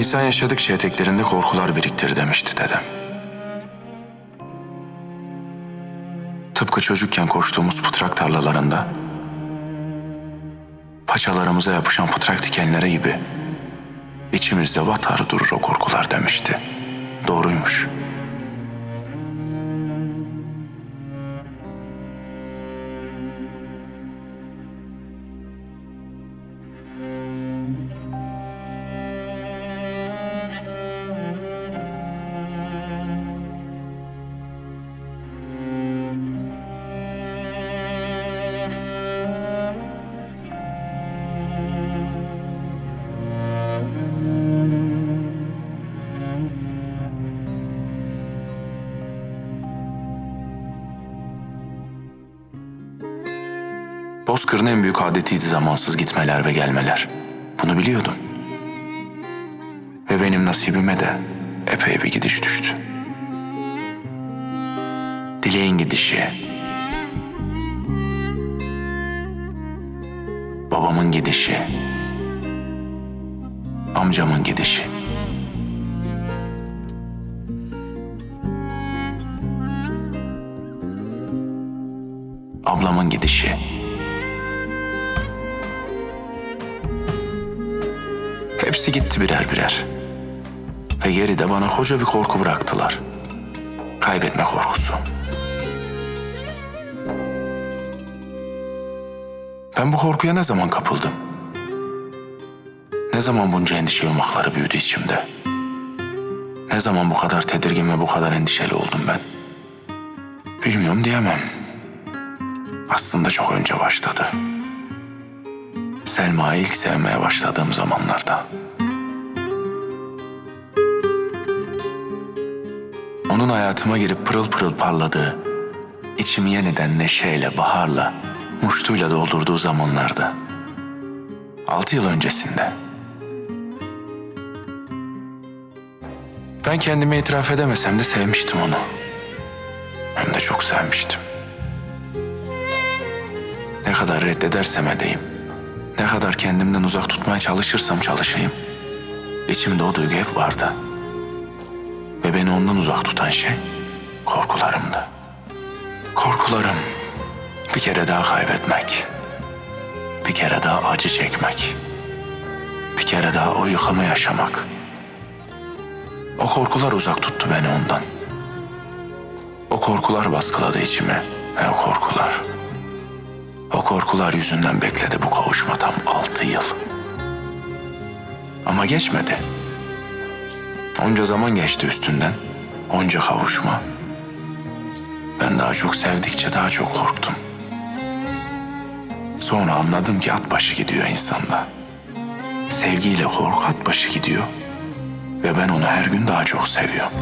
İnsan yaşadıkça eteklerinde korkular biriktir demişti dedem. Tıpkı çocukken koştuğumuz pıtrak tarlalarında paçalarımıza yapışan pıtrak dikenlere gibi içimizde batar durur o korkular demişti. Doğruymuş. Bozkır'ın en büyük adetiydi zamansız gitmeler ve gelmeler. Bunu biliyordum. Ve benim nasibime de epey bir gidiş düştü. Dileğin gidişi, babamın gidişi, amcamın gidişi. Ablamın gidişi. Hepsi gitti birer birer. Ve geride bana koca bir korku bıraktılar. Kaybetme korkusu. Ben bu korkuya ne zaman kapıldım? Ne zaman bunca endişe yumakları büyüdü içimde? Ne zaman bu kadar tedirgin ve bu kadar endişeli oldum ben? Bilmiyorum diyemem. Aslında çok önce başladı. Selma'yı ilk sevmeye başladığım zamanlarda. Onun hayatıma girip pırıl pırıl parladığı, içimi yeniden neşeyle, baharla, muştuyla doldurduğu zamanlarda. Altı yıl öncesinde. Ben kendime itiraf edemesem de sevmiştim onu. Hem de çok sevmiştim. Ne kadar reddedersem edeyim, ne kadar kendimden uzak tutmaya çalışırsam çalışayım, içimde o duygu hep vardı. Ve beni ondan uzak tutan şey korkularımdı. Korkularım bir kere daha kaybetmek, bir kere daha acı çekmek, bir kere daha o yıkımı yaşamak. O korkular uzak tuttu beni ondan. O korkular baskıladı içimi ve o korkular... O korkular yüzünden bekledi bu kavuşma tam altı yıl. Ama geçmedi. Onca zaman geçti üstünden. Onca kavuşma. Ben daha çok sevdikçe daha çok korktum. Sonra anladım ki at başı gidiyor insanda. Sevgiyle korku at başı gidiyor. Ve ben onu her gün daha çok seviyorum.